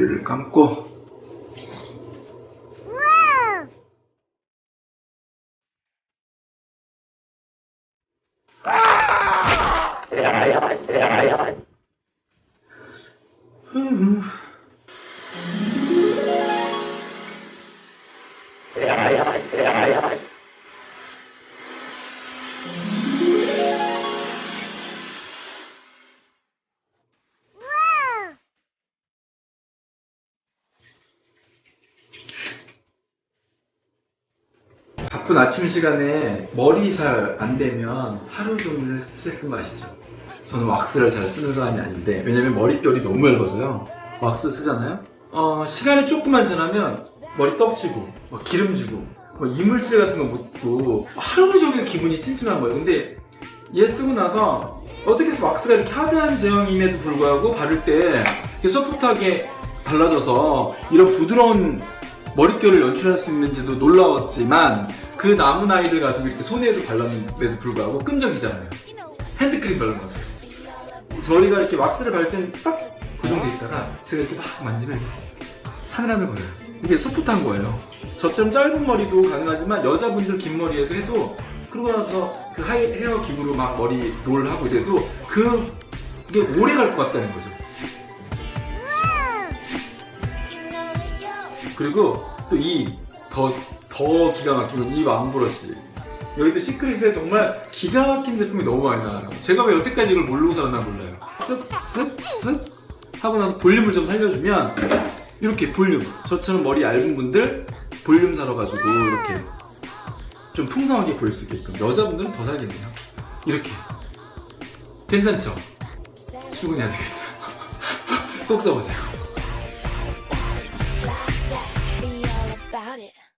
머리를 바쁜 아침 시간에 머리 잘 안 되면 하루 종일 스트레스인 거 아시죠? 저는 왁스를 잘 쓰는 사람이 아닌데 왜냐면 머릿결이 너무 얇아서요. 왁스 쓰잖아요? 어, 시간이 조금만 지나면 머리 떡지고 막 기름지고 뭐 이물질 같은 거 묻고 하루 종일 기분이 찜찜한 거예요. 근데 얘 쓰고 나서 어떻게 해서 왁스가 이렇게 하드한 제형임에도 불구하고 바를 때 소프트하게 발라져서 이런 부드러운 머릿결을 연출할 수 있는지도 놀라웠지만 그 남은 아이들 가지고 이렇게 손에도 발랐는데도 불구하고 끈적이잖아요. 핸드크림 바른 거죠. 저희가 이렇게 왁스를 바를 때는 딱 고정돼 있다가 제가 이렇게 막 만지면 하늘하늘 거려요. 이게 소프트한 거예요. 저처럼 짧은 머리도 가능하지만 여자분들 긴 머리에도 해도 그러고 나서 그 하이, 헤어 기구로 막 머리 롤 하고 이래도 그 이게 오래 갈 것 같다는 거죠. 그리고 또 이 더 더 기가 건이 맘브러쉬. 여기도 시크릿에 정말 기가 막힌 제품이 너무 많이 나와요. 제가 왜 여태까지 이걸 모르고 살았나 몰라요. 쓱쓱쓱 하고 나서 볼륨을 좀 살려주면 이렇게 볼륨. 저처럼 머리 얇은 분들 볼륨 사러 가지고 이렇게 좀 풍성하게 보일 수 있게끔. 여자분들은 더 살겠네요. 이렇게. 괜찮죠? 출근해야 되겠어요. 꼭 써보세요 it.